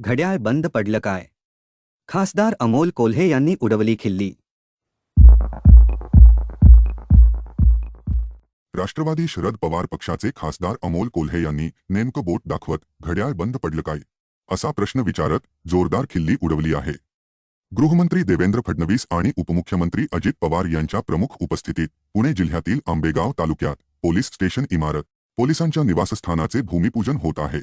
घड्याळ बंद पडलं काय? खासदार अमोल कोल्हे यांनी उडवली खिल्ली. राष्ट्रवादी शरद पवार पक्षाचे खासदार अमोल कोल्हे यांनी नेमकं बोट दाखवत घड्याळ बंद पडलं काय? असा प्रश्न विचारत जोरदार खिल्ली उडवली आहे. गृहमंत्री देवेंद्र फडणवीस आणि उपमुख्यमंत्री अजित पवार यांच्या प्रमुख उपस्थितीत पुणे जिल्ह्यातील आंबेगाव तालुक्यात पोलीस स्टेशन इमारत पोलिसांच्या निवासस्थानाचे भूमिपूजन होत आहे.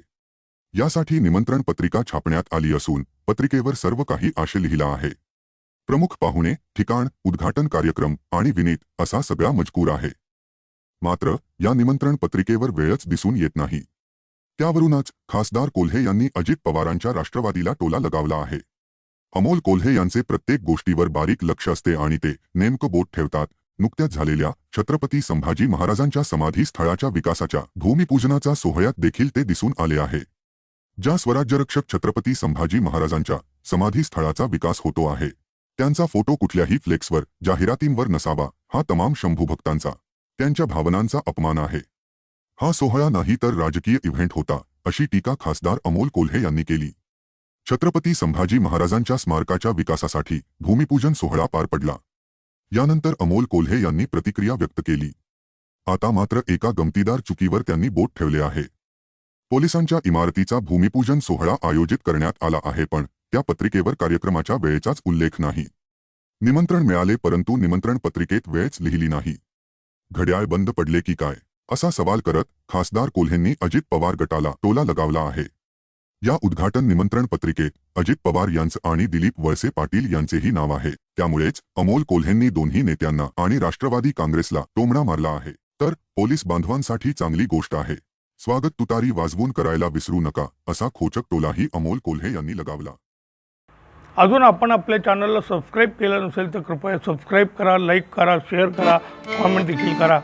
यासाठी निमंत्रण पत्रिका छापण्यात आली असून पत्रिकेवर सर्व काही आशय लिहिला आहे. प्रमुख पाहुणे ठिकाण उद्घाटन कार्यक्रम आणि विनीत असा सगळा मजकूर आहे. मात्र या निमंत्रण पत्रिकेवर वेळच दिसून येत नाही. त्यावरूनच खासदार कोल्हे यांनी अजित पवारांच्या राष्ट्रवादीला टोला लगावला आहे. अमोल कोल्हे यांचे प्रत्येक गोष्टीवर बारीक लक्ष असते आणि ते नेमकं बोट ठेवतात. नुकत्याच झालेल्या छत्रपती संभाजी महाराजांच्या समाधी स्थळाच्या विकासाच्या भूमिपूजनाचा सोहळ्यात देखील ते दिसून आले आहे. ज्या स्वराज्यरक्षक छत्रपती संभाजी महाराजांच्या समाधी स्थळाचा विकास होतो आहे त्यांचा फोटो कुठल्याही फ्लेक्सवर जाहिरातींवर नसावा हा तमाम शंभूभक्तांचा त्यांच्या भावनांचा अपमान आहे. हा सोहळा नाही तर राजकीय इव्हेंट होता अशी टीका खासदार अमोल कोल्हे यांनी केली. छत्रपती संभाजी महाराजांच्या स्मारकाच्या विकासासाठी भूमिपूजन सोहळा पार पडला. यानंतर अमोल कोल्हे यांनी प्रतिक्रिया व्यक्त केली. आता मात्र एका गमतीदार चुकीवर त्यांनी बोट ठेवले आहे. पोलिसांच्या इमारतीचा भूमिपूजन सोहळा आयोजित करण्यात आला आहे पण त्या पत्रिकेवर कार्यक्रमाच्या वेळेचाच उल्लेख नाही. निमंत्रण मिळाले परंतु निमंत्रण पत्रिकेत वेळच लिहिली नाही. घड्याळ बंद पडले की काय? असा सवाल करत खासदार कोल्हेंनी अजित पवार गटाला टोला लगावला आहे. या उद्घाटन निमंत्रण पत्रिकेत अजित पवार यांचं आणि दिलीप वळसे पाटील यांचेही नाव आहे. त्यामुळेच अमोल कोल्हेंनी दोन्ही नेत्यांना आणि राष्ट्रवादी काँग्रेसला टोमणा मारला आहे. तर पोलीस बांधवांसाठी चांगली गोष्ट आहे. स्वागत तुतारी वाजवून करायला विसरू नका असा खोचक टोलाही अमोल कोल्हे यांनी लगावला. अजून आपण आपल्या चॅनलला सबस्क्राईब केलं नसेल तर कृपया सबस्क्राईब करा लाईक करा शेअर करा कॉमेंट देखील करा.